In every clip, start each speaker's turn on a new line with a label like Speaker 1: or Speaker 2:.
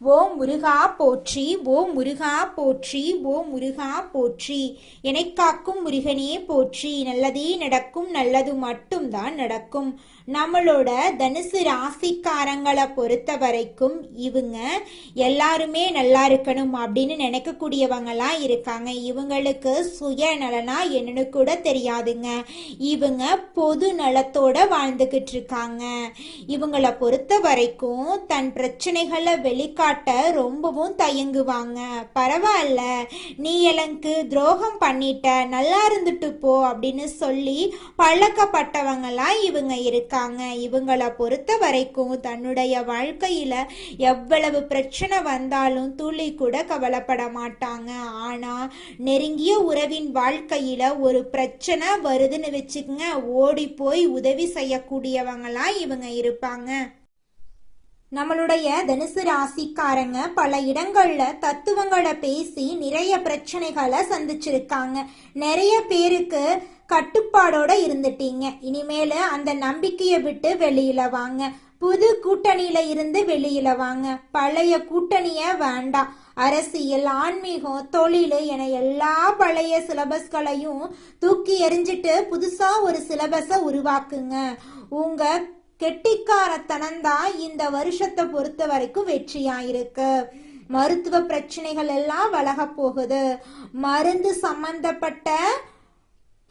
Speaker 1: ஓ முருகா போற்றி ஓ முருகா போற்றி ஓ முருகா போற்றி. என்னை காக்கும் முருகனே போற்றி. நல்லதே நடக்கும் நல்லது மட்டும்தான் நடக்கும். நம்மளோட தனுசு ராசிக்காரங்களை பொறுத்த வரைக்கும் இவங்க எல்லாருமே நல்லா இருக்கணும் அப்படின்னு நினைக்கக்கூடியவங்களாம் இருக்காங்க. இவங்களுக்கு சுய நலனா என்னன்னு கூட தெரியாதுங்க. இவங்க பொது நலத்தோட வாழ்ந்துகிட்டு இருக்காங்க. இவங்களை பொறுத்த வரைக்கும் தன் பிரச்சனைகளை காட்ட ரொம்பவும் தயங்குவாங்க. பரவாயில்ல நீ எனக்கு துரோகம் பண்ணிட்ட நல்லா இருந்துட்டு போ அப்படின்னு சொல்லி பழக்கப்பட்டவங்களாம் இவங்க இருக்காங்க. இவங்கள பொறுத்த வரைக்கும் தன்னுடைய வாழ்க்கையில எவ்வளவு பிரச்சனை வந்தாலும் துளி கூட கவலைப்பட மாட்டாங்க. ஆனா நெருங்கிய உறவின் வாழ்க்கையில ஒரு பிரச்சனை வருதுன்னு வச்சுக்கோங்க. ஓடி போய் உதவி செய்யக்கூடியவங்களாம் இவங்க இருப்பாங்க. நம்மளுடைய தனுசு ராசிக்காரங்க பல இடங்கள்ல தத்துவங்களை பேசி நிறைய பிரச்சனைகளை சந்திச்சிருக்காங்க. நிறைய பேருக்கு கட்டுப்பாடோட இருந்துட்டீங்க. இனிமேல அந்த நம்பிக்கையை விட்டு வெளியில வாங்க. புது கூட்டணியில இருந்து வெளியில வாங்க. பழைய கூட்டணிய வேண்டாம் அரசியல் ஆன்மீகம் தொழில் என எல்லா பழைய சிலபஸ்களையும் தூக்கி எறிஞ்சிட்டு புதுசா ஒரு சிலபஸை உருவாக்குங்க. உங்க கெட்டிக்காரத்தனந்தான் இந்த வருஷத்தை பொறுத்த வரைக்கும் வெற்றியாயிருக்கு. மருத்துவ பிரச்சனைகள் எல்லாம் விலக போகுது. மருந்து சம்பந்தப்பட்ட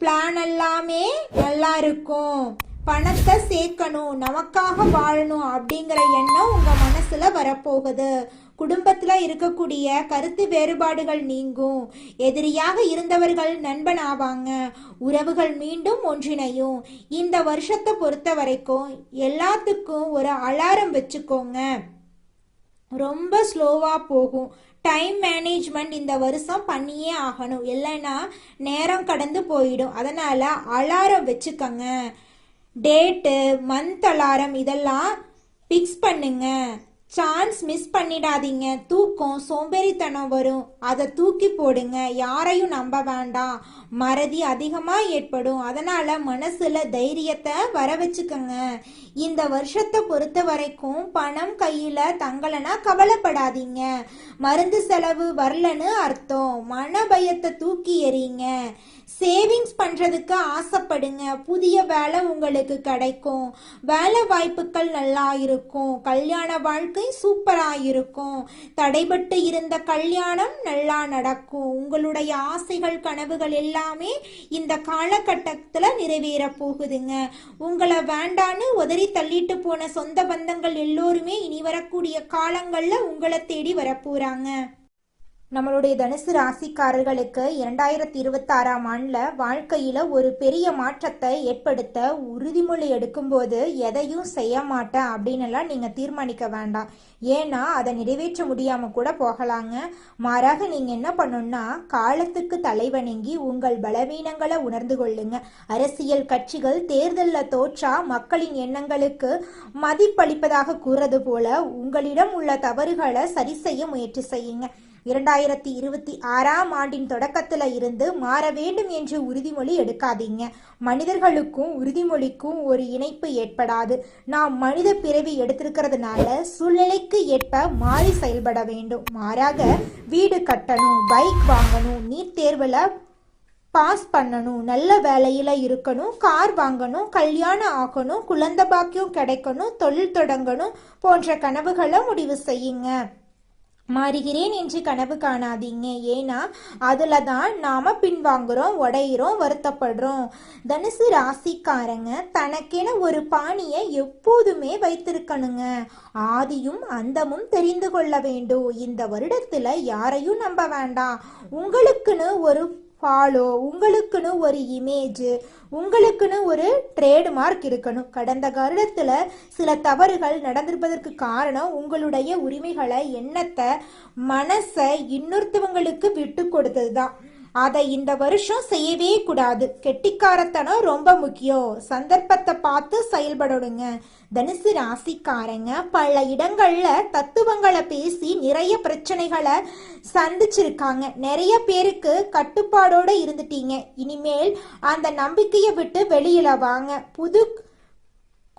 Speaker 1: பிளான் எல்லாமே நல்லா இருக்கும். பணத்தை சேர்க்கணும் நமக்காக வாழணும் அப்படிங்கிற எண்ணம் உங்க மனசுல வரப்போகுது. குடும்பத்தில் இருக்கக்கூடிய கருத்து வேறுபாடுகள் நீங்கும். எதிரியாக இருந்தவர்கள் நண்பன் ஆவாங்க. உறவுகள் மீண்டும் ஒன்றிணையும். இந்த வருஷத்தை பொறுத்த வரைக்கும் எல்லாத்துக்கும் ஒரு அலாரம் வச்சுக்கோங்க. ரொம்ப ஸ்லோவாக போகும். டைம் மேனேஜ்மெண்ட் இந்த வருஷம் பண்ணியே ஆகணும். இல்லைன்னா நேரம் கடந்து போயிடும். அதனால் அலாரம் வச்சுக்கோங்க. டேட்டு மந்த் அலாரம் இதெல்லாம் ஃபிக்ஸ் பண்ணுங்கள் சான்ஸ் மிஸ் பண்ணிடாதீங்க. தூக்கம் சோம்பேறித்தனம் வரும். அதை தூக்கி போடுங்க. யாரையும் நம்ப வேண்டாம். மறதி அதிகமாக ஏற்படும். அதனால் மனசில் தைரியத்தை வர வச்சுக்கோங்க. இந்த வருஷத்தை பொறுத்த வரைக்கும் பணம் கையில் தங்கலைன்னா கவலைப்படாதீங்க. மருந்து செலவு வரலன்னு அர்த்தம். மன பயத்தை தூக்கி எறிங்க சேவிங்ஸ் பண்ணுறதுக்கு ஆசைப்படுங்க. புதிய வேலை உங்களுக்கு கிடைக்கும். வேலை வாய்ப்புகள் நல்லா இருக்கும். கல்யாண வாழ்க்கை சூப்பராக இருக்கும். தடைபட்டு இருந்த கல்யாணம் நல்லா நடக்கும். உங்களுடைய ஆசைகள் கனவுகள் எல்லாமே இந்த காலகட்டத்தில் நிறைவேற போகுதுங்க. உங்களை வேண்டான்னு உதறி தள்ளிட்டு போன சொந்த பந்தங்கள் எல்லோருமே இனி வரக்கூடிய காலங்களில் உங்களை தேடி வரப்போகிறாங்க நம்மளுடைய தனுசு ராசிக்காரர்களுக்கு இரண்டாயிரத்தி இருபத்தாறாம் ஆண்டில் வாழ்க்கையில் ஒரு பெரிய மாற்றத்தை ஏற்படுத்த உறுதிமொழி எடுக்கும்போது எதையும் செய்ய மாட்டேன் அப்படின்னுலாம் நீங்கள் தீர்மானிக்க வேண்டாம். ஏன்னா அதை நிறைவேற்ற முடியாமல் கூட போகலாங்க. மாறாக நீங்கள் என்ன பண்ணணும்னா காலத்துக்கு தலைவணங்கி உங்கள் பலவீனங்களை உணர்ந்து கொள்ளுங்க. அரசியல் கட்சிகள் தேர்தலில் தோற்றா மக்களின் எண்ணங்களுக்கு மதிப்பளிப்பதாக கூறது போல உங்களிடம் உள்ள தவறுகளை சரி செய்ய முயற்சி செய்யுங்க. இரண்டாயிரத்தி இருபத்தி ஆறாம் ஆண்டின் தொடக்கத்தில் இருந்து மாற வேண்டும் என்று உறுதிமொழி எடுக்காதீங்க. மனிதர்களுக்கும் உறுதிமொழிக்கும் ஒரு இணைப்பு ஏற்படாது. நாம் மனித பிறவி எடுத்திருக்கிறதுனால சூழ்நிலைக்கு ஏற்ப மாறி செயல்பட வேண்டும். மாறாக வீடு கட்டணும் பைக் வாங்கணும் நீட் தேர்வில் பாஸ் பண்ணணும் நல்ல வேலையில் இருக்கணும் கார் வாங்கணும் கல்யாணம் ஆகணும் குழந்தை பாக்கியம் கிடைக்கணும் தொழில் தொடங்கணும் போன்ற கனவுகளை முடிவு செய்யுங்க. மாறுகிறேன் என்று கனவு காணாதீங்க. ஏன்னா அதில் தான் நாம் பின்வாங்குறோம் உடையிறோம் வருத்தப்படுறோம். தனுசு ராசிக்காரங்க தனக்கென ஒரு பாணியை எப்போதுமே வைத்திருக்கணுங்க. ஆதியும் அந்தமும் தெரிந்து கொள்ள வேண்டும். இந்த வருடத்தில் யாரையும் நம்ப வேண்டாம். உங்களுக்குன்னு ஒரு ஃபாலோ உங்களுக்குன்னு ஒரு இமேஜ் உங்களுக்குன்னு ஒரு ட்ரேட்மார்க் இருக்கணும். கடந்த வருடத்தில் சில தவறுகள் நடந்திருப்பதற்கு காரணம் உங்களுடைய உரிமைகளை எண்ணத்தை மனசை இன்னொருத்தவங்களுக்கு விட்டு கொடுத்தது தான் அதை இந்த வருஷம் செய்யவே கூடாது. கெட்டிக்காரத்தனம் ரொம்ப முக்கியம். சந்தர்ப்பத்தை பார்த்து செயல்படணுங்க. தனுசு ராசிக்காரங்க பல இடங்கள்ல தத்துவங்களை பேசி நிறைய பிரச்சனைகளை சந்திச்சிருக்காங்க. நிறைய பேருக்கு கட்டுப்பாடோட இருந்துட்டீங்க. இனிமேல் அந்த நம்பிக்கையை விட்டு வெளியில வாங்க. புது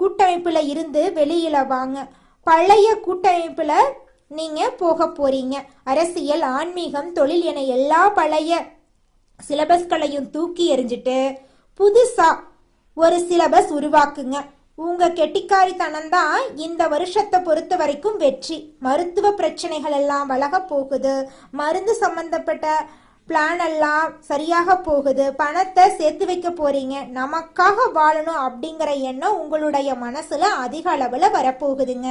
Speaker 1: கூட்டமைப்புல இருந்து வெளியில வாங்க. பழைய கூட்டமைப்புல நீங்க போக போறீங்க. அரசியல் ஆன்மீகம் தொழில் என எல்லா பழைய சிலபஸ்களையும் தூக்கி எறிஞ்சிட்டு புதுசா ஒரு சிலபஸ் உருவாக்குங்க. உங்க கெட்டிக்காரித்தனம் தான் இந்த வருஷத்தை பொறுத்த வரைக்கும் வெற்றி. மருத்துவ பிரச்சனைகள் எல்லாம் வளக போகுது. மருந்து சம்பந்தப்பட்ட பிளான் எல்லாம் சரியாக போகுது. பணத்தை சேர்த்து வைக்க போறீங்க. நமக்காக வாழணும் அப்படிங்கிற எண்ணம் உங்களுடைய மனசுல அதிக அளவுல வரப்போகுதுங்க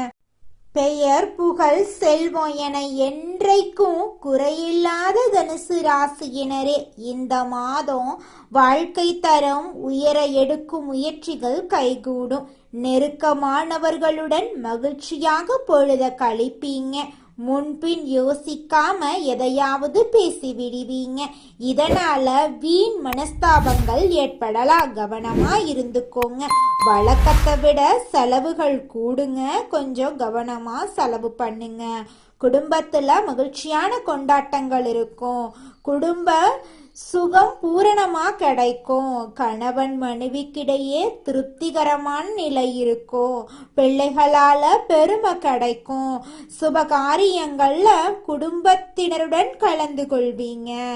Speaker 1: பெயர் புகழ் செல்வம் என என்றைக்கும் குறையில்லாத தனுசு ராசியினரே இந்த மாதம் வாழ்க்கை தரம் உயர எடுக்கும் முயற்சிகள் கைகூடும். நெருக்கமானவர்களுடன் மகிழ்ச்சியாக பொழுத கழிப்பீங்க. முன்பின் யோசிக்காம எதையாவது பேசி விடுவீங்க இதனால வீண் மனஸ்தாபங்கள் ஏற்படலாம். கவனமா இருந்துக்கோங்க. வழக்கத்தை விட செலவுகள் கூடுங்க. கொஞ்சம் கவனமா செலவு பண்ணுங்க. குடும்பத்துல மகிழ்ச்சியான கொண்டாட்டங்கள் இருக்கும். குடும்ப சுகம் பூரணமா கிடைக்கும். கணவன் மனைவிக்கிடையே திருப்திகரமான நிலை இருக்கும். பிள்ளைகளால பெருமை கிடைக்கும். சுப காரியங்கள்ல குடும்பத்தினருடன் கலந்து கொள்வீங்க.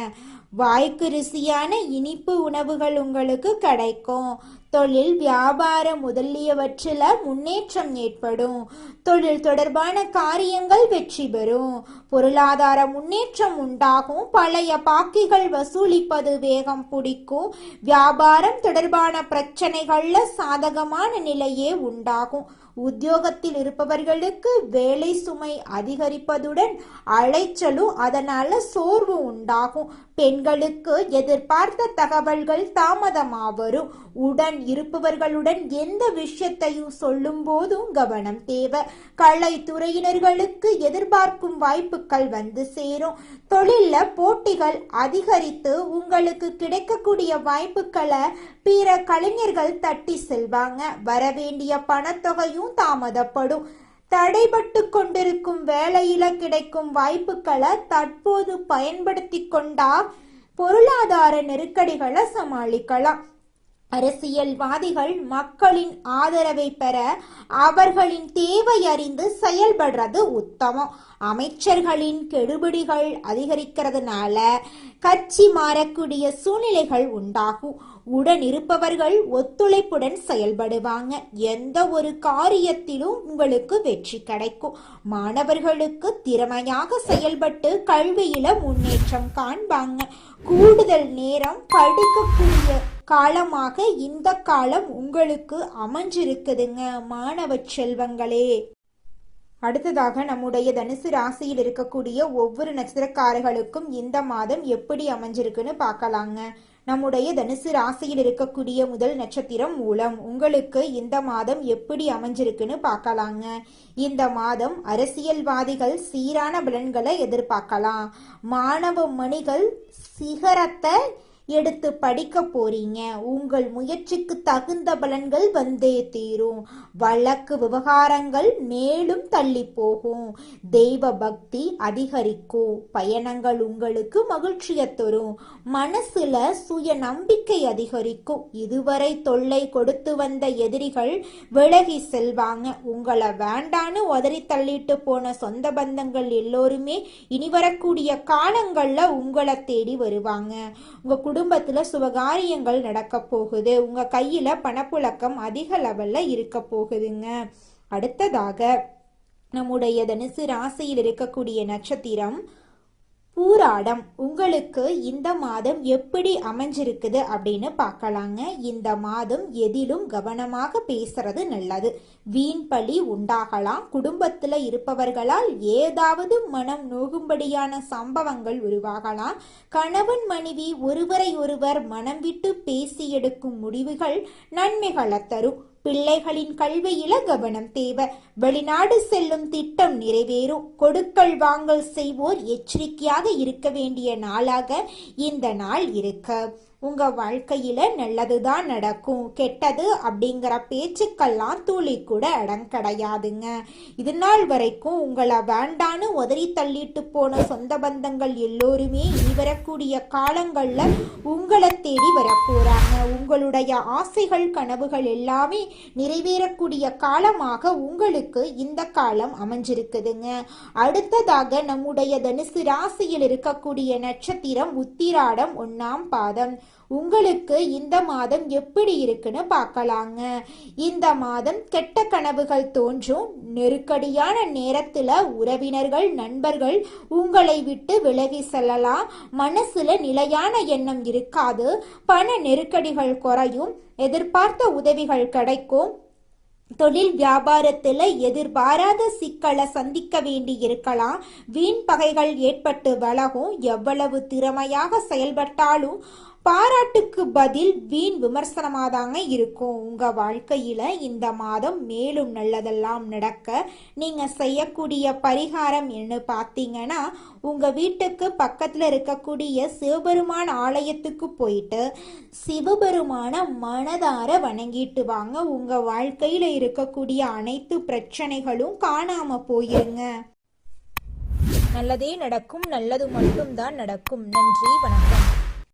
Speaker 1: வாய்க்கு ருசியான இனிப்பு உணவுகள் உங்களுக்கு கிடைக்கும். தொழில் வியாபாரம் முதலியவற்றில் முன்னேற்றம் ஏற்படும். தொழில் தொடர்பான காரியங்கள் வெற்றி பெறும். பொருளாதார முன்னேற்றம் உண்டாகும். பழைய பாக்கிகள் வசூலிப்பது வேகம் பிடிக்கும். வியாபாரம் தொடர்பான பிரச்சனைகளில் சாதகமான நிலையே உண்டாகும். உத்தியோகத்தில் இருப்பவர்களுக்கு வேலை சுமை அதிகரிப்பதுடன் அலைச்சலும் அதனால சோர்வு உண்டாகும். பெண்களுக்கு எதிர்பார்த்த தகவல்கள் தாமதமாக வரும். உடன் இருப்பவர்களுடன் எந்த விஷயத்தையும் சொல்லும் போதும் கவனம் தேவை. கலைத்துறையினர்களுக்கு எதிர்பார்க்கும் வாய்ப்புகள் வந்து சேரும். தொழில்ல போட்டிகள் அதிகரித்து உங்களுக்கு கிடைக்கக்கூடிய வாய்ப்புகளை பிற கலைஞர்கள் தட்டி செல்வாங்க. வரவேண்டிய பணத்தொகையும் தாமதப்படும். தடைபட்டு கொண்டிருக்கும் வேலையில கிடைக்கும் வாய்ப்புகளை தற்போது பயன்படுத்தி கொண்டா பொருளாதார நெருக்கடிகளை சமாளிக்கலாம். அரசியல்வாதிகள் மக்களின் ஆதரவை பெற அவர்களின் தேவை அறிந்து செயல்படுறது உத்தமம். அமைச்சர்களின் கெடுபிடிகள் அதிகரிக்கிறதுனால கட்சி மாறக்கூடிய சூழ்நிலைகள் உண்டாகும். உடன் இருப்பவர்கள் ஒத்துழைப்புடன் செயல்படுவாங்க. எந்த ஒரு காரியத்திலும் உங்களுக்கு வெற்றி கிடைக்கும். மாணவர்களுக்கு திறமையாக செயல்பட்டு கல்வியில முன்னேற்றம் காண்பாங்க. கூடுதல் நேரம் படிக்கக்கூடிய காலமாக இந்த காலம் உங்களுக்கு அமைஞ்சிருக்குதுங்க மாணவ செல்வங்களே. அடுத்ததாக நம்முடைய தனுசு ராசியில் இருக்கக்கூடிய ஒவ்வொரு நட்சத்திரக்காரர்களுக்கும் இந்த மாதம் எப்படி அமைஞ்சிருக்குன்னு பார்க்கலாங்க. நம்முடைய தனுசு ராசியில் இருக்கக்கூடிய முதல் நட்சத்திரம் மூலம் உங்களுக்கு இந்த மாதம் எப்படி அமைஞ்சிருக்குன்னு பார்க்கலாங்க. இந்த மாதம் அரசியல்வாதிகள் சீரான பலன்களை எதிர்பார்க்கலாம். மாணவ மணிகள் சிகரத்தை எடுத்து படிக்க போறீங்க. உங்கள் முயற்சிக்கு தகுந்த பலன்கள் வந்தே தீரும். வழக்கு விவகாரங்கள் மேலும் தள்ளி போகும். தெய்வ பக்தி அதிகரிக்கும். பயணங்கள் உங்களுக்கு மகிழ்ச்சியை தரும். மனசுல சுய நம்பிக்கை அதிகரிக்கும். இதுவரை தொல்லை கொடுத்து வந்த எதிரிகள் விலகி செல்வாங்க. உங்களை வேண்டான்னு உதறி தள்ளிட்டு போன சொந்த பந்தங்கள் எல்லோருமே இனி வரக்கூடிய காலங்கள்ல உங்களை தேடி வருவாங்க. உங்க குடும்பத்துல சுபகாரியங்கள் நடக்க போகுது. உங்க கையில பணப்புழக்கம் அதிக லெவல்ல இருக்க போகுதுங்க. அடுத்ததாக நம்முடைய தனுசு ராசியில் இருக்கக்கூடிய நட்சத்திரம் பூராடம் உங்களுக்கு இந்த மாதம் எப்படி அமைஞ்சிருக்குது அப்படின்னு பார்க்கலாங்க. இந்த மாதம் எதிலும் கவனமாக பேசுறது நல்லது. வீண் பழி உண்டாகலாம். குடும்பத்தில் இருப்பவர்களால் ஏதாவது மனம் நோகும்படியான சம்பவங்கள் உருவாகலாம். கணவன் மனைவி ஒருவரை ஒருவர் மனம் விட்டு பேசி எடுக்கும் முடிவுகள் நன்மைகளை தரும். பிள்ளைகளின் கல்வியில கவனம் தேவை. வெளிநாடு செல்லும் திட்டம் நிறைவேறும். கொடுக்கல் வாங்கல் செய்வோர் எச்சரிக்கையாக இருக்க வேண்டிய நாளாக இந்த நாள் இருக்க. உங்கள் வாழ்க்கையில் நல்லது தான் நடக்கும். கெட்டது அப்படிங்கிற பேச்சுக்கெல்லாம் தூளி கூட இடம் கிடையாதுங்க. இது நாள் வரைக்கும் உங்களை வேண்டான்னு உதறி தள்ளிட்டு போன சொந்த பந்தங்கள் எல்லோருமே இனி வரக்கூடிய காலங்களில் உங்களை தேடி வரப்போகிறாங்க உங்களுடைய ஆசைகள் கனவுகள் எல்லாமே நிறைவேறக்கூடிய காலமாக உங்களுக்கு இந்த காலம் அமைஞ்சிருக்குதுங்க. அடுத்ததாக நம்முடைய தனுசு ராசியில் இருக்கக்கூடிய நட்சத்திரம் உத்திராடம் ஒன்னாம் பாதம். உங்களுக்கு இந்த மாதம் எப்படி இருக்குன்னு பார்க்கலாங்க. இந்த மாதம் கெட்ட கனவுகள் தோன்றும். நெருக்கடியான நேரத்துல உறவினர்கள் நண்பர்கள் உங்களை விட்டு விலகி செல்லலாம். மனசுல நிலையான எண்ணம் இருக்காது. பண நெருக்கடிகள் குறையும். எதிர்பார்த்த உதவிகள் கிடைக்கும். தொழில் வியாபாரத்தில் எதிர்பாராத சிக்கலை சந்திக்க வேண்டி இருக்கலாம். வீண் பகைகள் ஏற்பட்டு வளகும் எவ்வளவு திறமையாக செயல்பட்டாலும் பாராட்டுக்கு பதில் வீண் விமர்சனமாக தாங்க இருக்கும். உங்கள் வாழ்க்கையில் இந்த மாதம் மேலும் நல்லதெல்லாம் நடக்க நீங்கள் செய்யக்கூடிய பரிகாரம் என்ன பார்த்தீங்கன்னா உங்கள் வீட்டுக்கு பக்கத்தில் இருக்கக்கூடிய சிவபெருமான் ஆலயத்துக்கு போயிட்டு சிவபெருமான மனதார வணங்கிட்டு வாங்க. உங்கள் வாழ்க்கையில் இருக்கக்கூடிய அனைத்து பிரச்சனைகளும் காணாமல் போயிருங்க.
Speaker 2: நல்லதே நடக்கும் நல்லது மட்டும்தான் நடக்கும். நன்றி வணக்கம்.